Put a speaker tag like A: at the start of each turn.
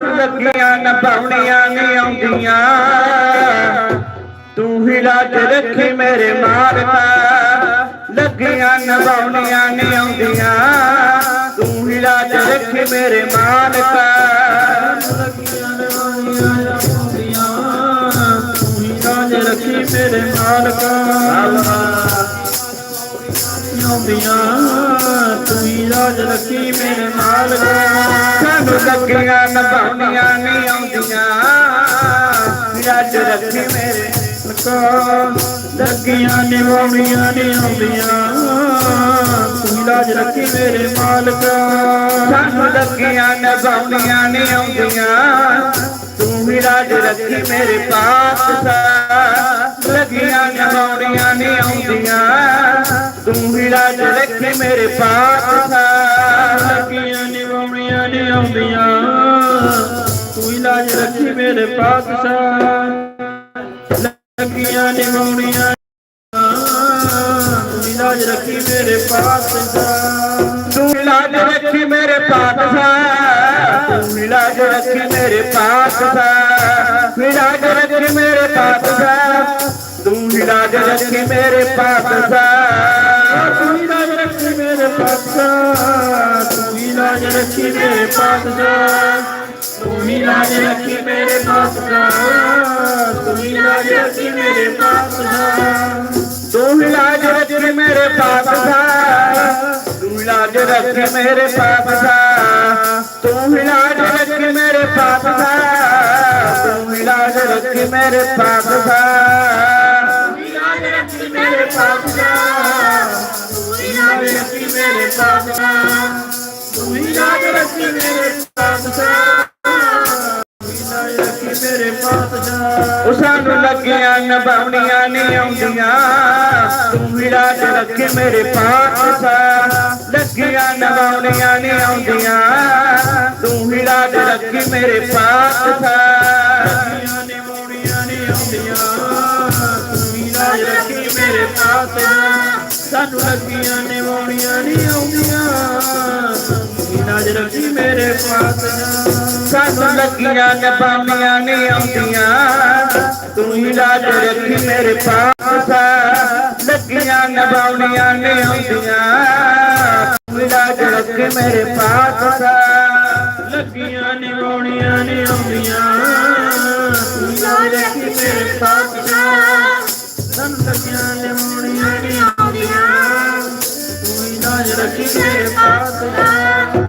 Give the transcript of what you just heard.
A: ਲੱਗੀਆਂ ਨਭਾਉਣੀਆਂ ਨਹੀਂ ਆਉਂਦੀਆਂ। ਤੂੰ ਹੀ ਲਾਜ ਰੱਖੀ ਮੇਰੇ ਮਾਲਕਾ ਲੱਗੀਆਂ ਨਭਾਉਣੀਆਂ ਨਹੀਂ ਆਉਂਦੀਆਂ। ਤੂੰ ਹੀ ਲਾਜ ਰੱਖੀ ਮੇਰੇ ਮਾਲਕਾ
B: ਲੱਗੀਆਂ ਨਵਾਈਆਂ ਆਉਂਦੀਆਂ ਤੂੰ ਹੀ ਰਾਜ ਰੱਖੀ ਮੇਰੇ ਮਾਲਕਾ। ਆਉਂਦੀਆਂ, ਤੂੰ ਹੀ ਰਾਜ ਰੱਖੀ ਮੇਰੇ ਮਾਲਕਾ।
A: ਸਾਨੂੰ ਲੱਗੀਆਂ ਨਭਾਉਣੀਆਂ ਨਹੀਂ ਆਉਂਦੀਆਂ। ਰੱਜ ਰੱਖੀ ਮੇਰੇ
B: ਲਕਾ ਲੱਗੀਆਂ ਨਿਵਾਉਣੀਆਂ ਨਹੀਂ ਆਉਂਦੀਆਂ। ਤੂੰ ਹੀ ਰਾਜ ਰੱਖੀ ਮੇਰੇ ਮਾਲਕਾ।
A: ਸਾਨੂੰ ਲੱਗੀਆਂ ਨਭਾਉਣੀਆਂ ਨਹੀਂ ਆਉਂਦੀਆਂ। ਤੂੰ ਵੀ ਰਾਜ ਰੱਖੀ ਮੇਰੇ ਪਾਤਸ਼ਾਹ। ਲੱਗੀਆਂ ਨਭਾਉਣੀਆਂ ਨਹੀਂ ਆਉਂਦੀਆਂ। ਤੂੰ ਵੀ ਰਾਜ ਰੱਖੀ ਮੇਰੇ ਪਾਤਸ਼ਾਹ। मेरे पातशाह लकियाँ निमौनियाँ मिलाज रखी मेरे पातशाह।
B: तू मिलाज रखी मेरे पातशाह। तू मिलाज रखी मेरे पातशाह। मिलाज रखी मेरे पातशाह। तू मिलाज रखी मेरे पातशाह। तू मिलाज रखी मेरे पातशाह।
A: तू मिलाज रखी मेरे पातशाह। लाज रखी मेरे पास ना तू ही लाज रखी मेरे पास ना तू ही लाज रखी मेरे पास ना
B: तू लाज रखी मेरे पास ना तू ही लाज रखी मेरे पास ना तू ही लाज रखी मेरे पास ना ਮੇਰੇ ਪਾਤਸ਼ਾਹ
A: ਉਹ ਸਾਨੂੰ ਲੱਗੀਆਂ ਨਭਾਉਣੀਆਂ ਨਹੀਂ ਆਉਂਦੀਆਂ। ਤੂੰ ਹੀ ਲਾਜ ਰੱਖੀ ਮੇਰੇ ਪਾਤਸ਼ਾਹ ਲੱਗੀਆਂ ਨਭਾਉਣੀਆਂ ਨਹੀਂ ਆਉਂਦੀਆਂ। ਤੂੰ ਹੀ ਲਾਜ ਰੱਖੀ ਮੇਰੇ ਪਾਤਸ਼ਾਹ
B: ਲੱਗੀਆਂ ਨੇ ਮੋੜੀਆਂ ਨਹੀਂ ਆਉਂਦੀਆਂ। ਤੂੰ ਹੀ ਲਾਜ ਰੱਖੀ ਮੇਰੇ ਪਾਤਸ਼ਾਹ ਸਾਨੂੰ ਲੱਗੀਆਂ ਨੇ ਮੋੜੀਆਂ ਨਹੀਂ ਆਉਂਦੀਆਂ। ਤੂੰ ਹੀ ਲਾਜ ਰੱਖੀ ਮੇਰੇ ਪਾਤਸ਼ਾਹ
A: ਸਾਨੂੰ ਲੱਗੀਆਂ ਨਭਾਉਣੀਆਂ ਨਹੀਂ ਆਉਂਦੀਆਂ। ਤੂੰ ਹੀ ਲਾਜ ਰੱਖੀ ਮੇਰੇ ਪਾਤਸ਼ਾਹ ਲੱਗੀਆਂ ਨਭਾਉਣੀਆਂ ਨਹੀਂ ਆਉਂਦੀਆਂ। ਤੂੰ ਹੀ ਲਾਜ ਰੱਖੀ ਮੇਰੇ ਪਾਤਸ਼ਾਹ
B: ਲੱਗੀਆਂ ਨਿਵਾਉਣੀਆਂ ਨਹੀਂ ਆਉਂਦੀਆਂ। ਤੂੰ ਹੀ ਲਾਜ ਰੱਖੀ ਮੇਰੇ ਪਾਤਸ਼ਾਹ ਸਾਨੂੰ ਲੱਗੀਆਂ ਨਿਵਾਉਣੀਆਂ ਨਹੀਂ ਆਉਂਦੀਆਂ। ਤੂੰ ਹੀ ਲਾਜ ਰੱਖੀ ਮੇਰੇ ਪਾਤਸ਼ਾਹ